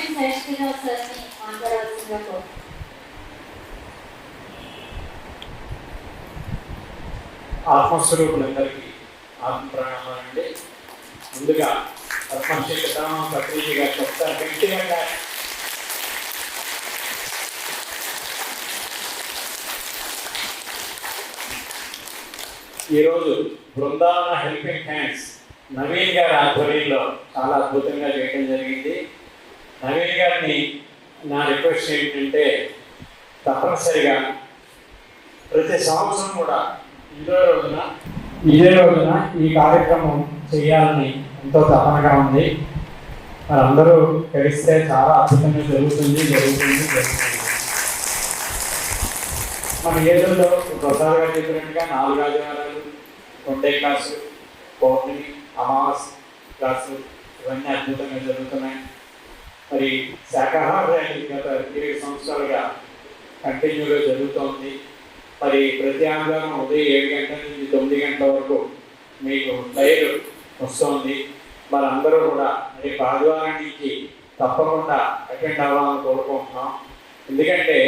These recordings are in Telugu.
శ్రీనివాస్ సార్ని మాట్లాడాల్సిందిగా కోరుతున్నాను ఆత్మస్వరూపులందరికీ ఆత్మ ప్రణామాలు అండి ముందుగా పద్మశ్రీ సీతారామ పత్రిక గారికి ఒకసారి గట్టిగా ఈరోజు బృందావన హెల్పింగ్ హ్యాండ్స్ నవీన్ గారి ఆధ్వర్యంలో చాలా అద్భుతంగా చేయడం జరిగింది. నవీన్ గారిని నా రిక్వెస్ట్ ఏంటంటే తప్పనిసరిగా ప్రతి సంవత్సరం కూడా ఇదే రోజున ఇదే రోజున ఈ కార్యక్రమం చేయాలని ఎంతో తపనగా ఉంది. మరి అందరూ కలిస్తే చాలా అద్భుతంగా జరుగుతుంది జరుగుతుంది జరుగుతుంది. మన ఏదో ప్రసాద్ గారు చెప్పినట్టుగా నాలుగు ఆదివారాలు కొండే క్లాసు పౌర్ణమి అమావాస్య క్లాసు ఇవన్నీ అద్భుతంగా జరుగుతున్నాయి. మరి శాకాహార ర్యాలీ గత ఇరవై సంవత్సరాలుగా కంటిన్యూగా జరుగుతోంది. మరి ప్రతి ఆదివారం ఉదయం ఏడు గంటల నుంచి తొమ్మిది గంటల వరకు మీకు లైవ్ వస్తుంది. మరి అందరూ కూడా మరి ఆదివారం నుంచి తప్పకుండా అటెండ్ అవ్వాలని కోరుకుంటున్నాం. ఎందుకంటే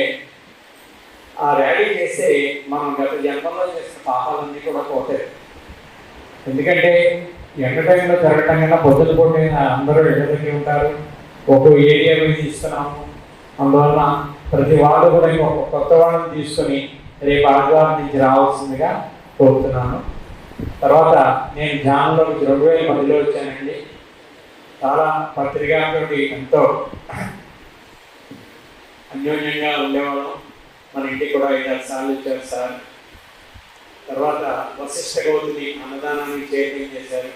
ఆ ర్యాలీ చేస్తే మనం గత జన్మలో చేసిన పాపాలన్నీ కూడా పోతాయి. ఎందుకంటే ఎంటర్టైన్లో జరగటం కన్నా పొద్దున పూటే అందరూ ఎడదకి ఉంటారు. ఒక ఏరియా మీద ఇస్తున్నాము అందువల్ల ప్రతి వాళ్ళు కూడా ఇంకొక కొత్త వాళ్ళని తీసుకొని రేపు ఆదివారం నుంచి రావాల్సిందిగా కోరుతున్నాను. తర్వాత నేను ధ్యానంలోకి రెండు వేల పదిలో వచ్చానండి. చాలా పత్రికలతోటి ఎంతో అన్యోన్యంగా ఉండేవాళ్ళం. మన ఇంటికి కూడా ఐదారు సార్లు ఇచ్చారు సార్. తర్వాత వశిష్ఠ గౌతుని అన్నదానాన్ని చేయడం చేశారు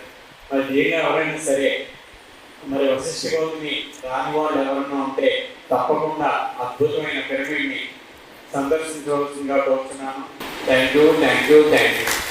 మరి దీనిలో ఎవరైనా సరే మరి వశిష్ఠ గౌతమి రాని వాళ్ళు ఎవరన్నా ఉంటే తప్పకుండా అద్భుతమైన పిరమిడ్ని సందర్శించవలసిందిగా కోరుతున్నాను thank you thank you thank you